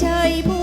চাইব